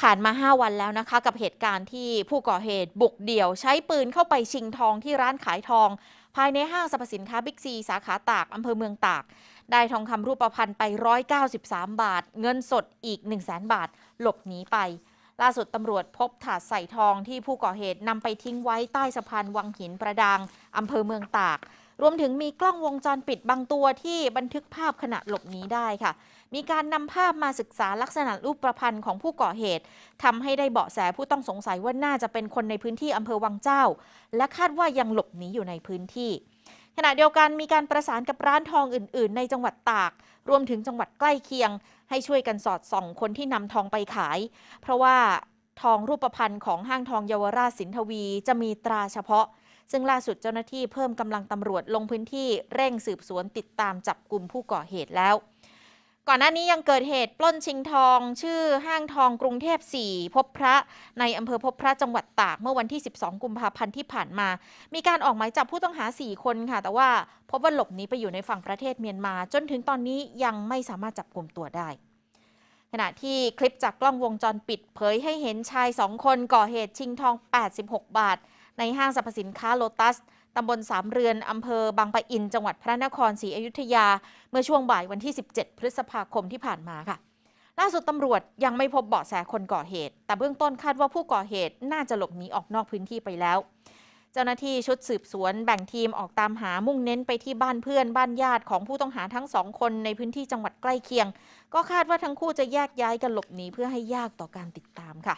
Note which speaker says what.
Speaker 1: ผ่านมา 5 วันแล้วนะคะ กับเหตุการณ์ที่ผู้ก่อเหตุบุกเดี่ยว ใช้ปืนเข้าไปชิงทองที่ร้านขายทอง ภายในห้างสรรพสินค้าบิ๊กซี สาขาตากอำเภอเมืองตาก ได้ทองคำรูปพรรณไป 193 บาท เงินสดอีก 1 0 0 0 0แบาท หลบหนีไป ล่าสุดตำรวจพบถาดใส่ทองที่ผู้ก่อเหตุนำไปทิ้งไว้ใต้สะพานวังหินประดางอำเภอเมืองตาก รวมถึงมีกล้องวงจรปิดบางตัวที่บันทึกภาพขณะหลบหนีได้ค่ะ มีการนำภาพมาศึกษาลักษณะรูปประพันธ์ของผู้ก่อเหตุทำให้ได้เบาะแสผู้ต้องสงสัยว่าน่าจะเป็นคนในพื้นที่อำเภอวังเจ้า และคาดว่ายังหลบหนีอยู่ในพื้นที่ขณะเดียวกันมีการประสานกับร้านทองอื่น ๆ ในจังหวัดตาก รวมถึงจังหวัดใกล้เคียง ให้ช่วยกันสอดส่องคนที่นำทองไปขาย เพราะว่าทองรูปพรรณของห้างทองเยาวราชสินทวีจะมีตราเฉพาะ ซึ่งล่าสุดเจ้าหน้าที่เพิ่มกำลังตำรวจลงพื้นที่เร่งสืบสวนติดตามจับกลุ่มผู้ก่อเหตุแล้ว ก่อนหน้านี้ยังเกิดเหตุปล้นชิงทอง ชื่อห้างทองกรุงเทพ 4 พบพระในอำเภอพบพระจังหวัดตากเมื่อวันที่ 12 กุมภาพันธ์ที่ผ่านมา มีการออกหมายจับผู้ต้องหา 4 คนค่ะ แต่ว่าพบว่าหลบหนีไปอยู่ในฝั่งประเทศเมียนมา จนถึงตอนนี้ยังไม่สามารถจับกลุ่มตัวได้ขณะที่คลิปจากกล้องวงจรปิดเผยให้เห็นชายสองคนก่อเหตุชิงทอง 86 บาท ในห้างสรรพสินค้าโลตัสตำบลสามเรือนอำเภอบางปะอิน จังหวัดพระนครศรีอยุธยา เมื่อช่วงบ่ายวันที่ 17 พฤษภาคมที่ผ่านมาค่ะ ล่าสุดตำรวจยังไม่พบเบาะแสคนก่อเหตุ แต่เบื้องต้นคาดว่าผู้ก่อเหตุน่าจะหลบหนีออกนอกพื้นที่ไปแล้ว เจ้าหน้าที่ชุดสืบสวนแบ่งทีมออกตามหามุ่งเน้นไปที่บ้านเพื่อนบ้านญาติของผู้ต้องหาทั้งสองคนในพื้นที่จังหวัดใกล้เคียง ก็คาดว่าทั้งคู่จะแยกย้ายกันหลบหนีเพื่อให้ยากต่อการติดตามค่ะ